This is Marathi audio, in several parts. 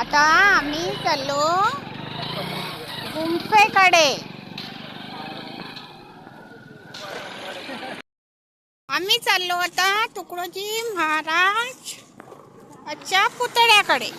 आता आम्ही चाललो गुंफेकडे. आम्ही चाललो आता तुकडोजी महाराज अच्छा पुतळ्याकडे.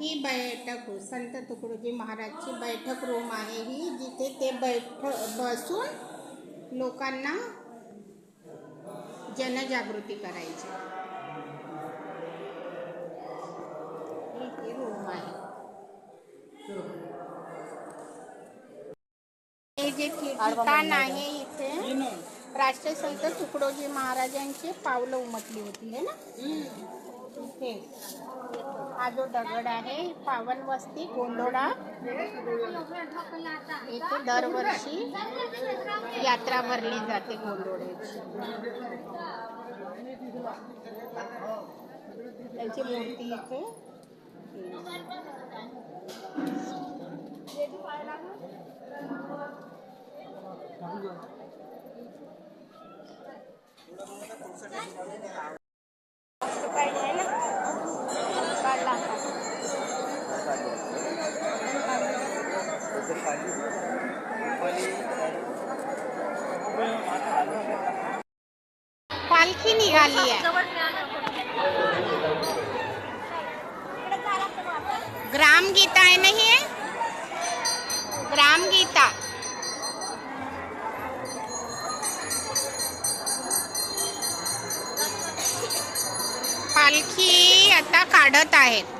ही बैठक संत तुकडोजी महाराजची बैठक रूम आहे ही जिथे ते बैठ बसून लोकांना जनजागृती करायची. ही रूम आहे. हे जे ठिकाण आहे इथे राष्ट्रसंत तुकडोजी महाराजांची पावलं उमटली होती है ना? इथे हा जो दगड आहे पावन वस्ती गोंधोडा इथे दरवर्षी यात्रा भरली जाते गोंधोड्याची त्यांची मूर्ती इथे पाहिजे आहे ना काढला आता. पालखी निघाली आहे ग्रामगीता आहे ना ही ग्रामगीता पालखी आता काढत आहेत.